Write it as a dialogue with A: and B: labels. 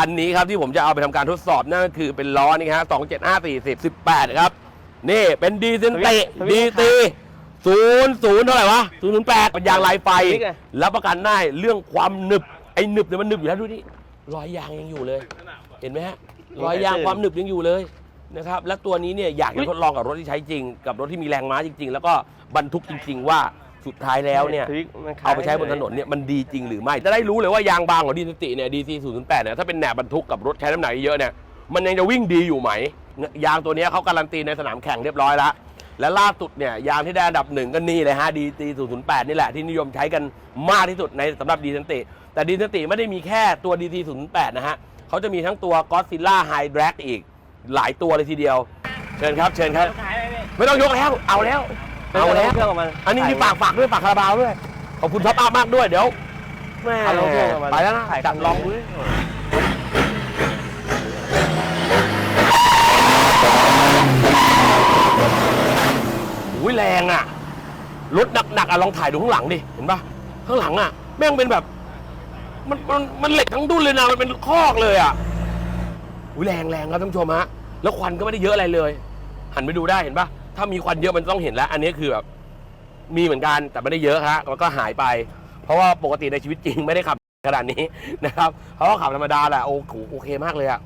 A: คันนี้ครับที่ผมจะเอาไปทำการทดสอบนั่นก็คือเป็นล้อนี่ฮะสองเจ็ดห้าสี่สิบสิบแปดครับ นี่เป็นดีเซนเต
B: สวิ
A: ดี
B: ตช์
A: ตีศูนย์ศูนย์เท่าไหร่วะศูนย์ศูนย์แปดเป็นยางลายไฟ
B: สวิตช์ไง
A: รับประกันได้เรื่องความหนึบไอ้หนึบเนี่ยมันหนึบอยู่แล้วดูนี่รอยยางยังอยู่เลย เห็นไหมฮะรอยยางความหนึบยังอยู่เลยนะครับและตัวนี้เนี่ยอยากจะทดลองกับรถที่ใช้จริง กับรถที่มีแรงม้าจริง ๆ แล้วก็บรรทุกจริง ๆ ว่า สุดท้ายแล้วเนี่ย
B: สวิตช์มันคล้ย
A: เอาไปใช้บนถนนเนี่ยมันดีจริงหรือไม่ จะได้รู้เลยว่ายางบางของดีสติเนี่ยดีซีศูนย์แปดเนี่ยถ้าเป็นแหนบบรรทุกกับรถใช้น้ำหนักเยอะเนี่ยมันยังจะวิ่งดีอยู่ไหม ยางตัวเนี้ยเขาการันตีในสนามแข่งเรียบร้อยแล้วและล่าสุดเนี่ยยางที่ได้อันดับหนึ่งก็นี่เลยฮะดีซีศูนย์แปดนี่แหละที่นิยมใช้กันมากที่สุดในสำหรับดีสติ แต่ดีสติไม่ได้มีแค่ตัวดีซีศูนย์แปดนะฮะเขาจะมีทั้งตัวก็ซิล่าไฮดรกอีกหลายตัวเลยทีเดียว เชิญครับเชิญครับ ไม่ต้องยกแล้วเอาแล้ว เอาแล้ว
B: เครื่องออกมา
A: อันนี้มีฝากฝากด้วยฝากคาราบาวด้วย ขอบคุณท็อปอัพมากด้วยเดี๋ยวแม่
B: เอาลงเครื่องออกมา
A: ไปแล้วนะ
B: ถ่าย
A: จัดลองดูดิอุ้ยแรงอะ รถหนักๆอะลองถ่ายดูข้างหลังดิ เห็นปะข้างหลังอะ แม่งเป็นแบบ มันมันมันเหล็กทั้งดุนเลยนะ มันเป็นคอกเลยอะอุ้ยแรงแรงครับท่านผู้ชมฮะ แล้วควันก็ไม่ได้เยอะอะไรเลย หันไปดูได้เห็นปะ ถ้ามีควันเยอะมันต้องเห็นแล้ว อันนี้คือแบบมีเหมือนกันแต่ไม่ได้เยอะฮะแล้วก็หายไป เพราะว่าปกติในชีวิตจริงไม่ได้ขับขนาดนี้นะครับ เพราะว่าขับธรรมดาแหละโอ้โหโอเคมากเลยอะ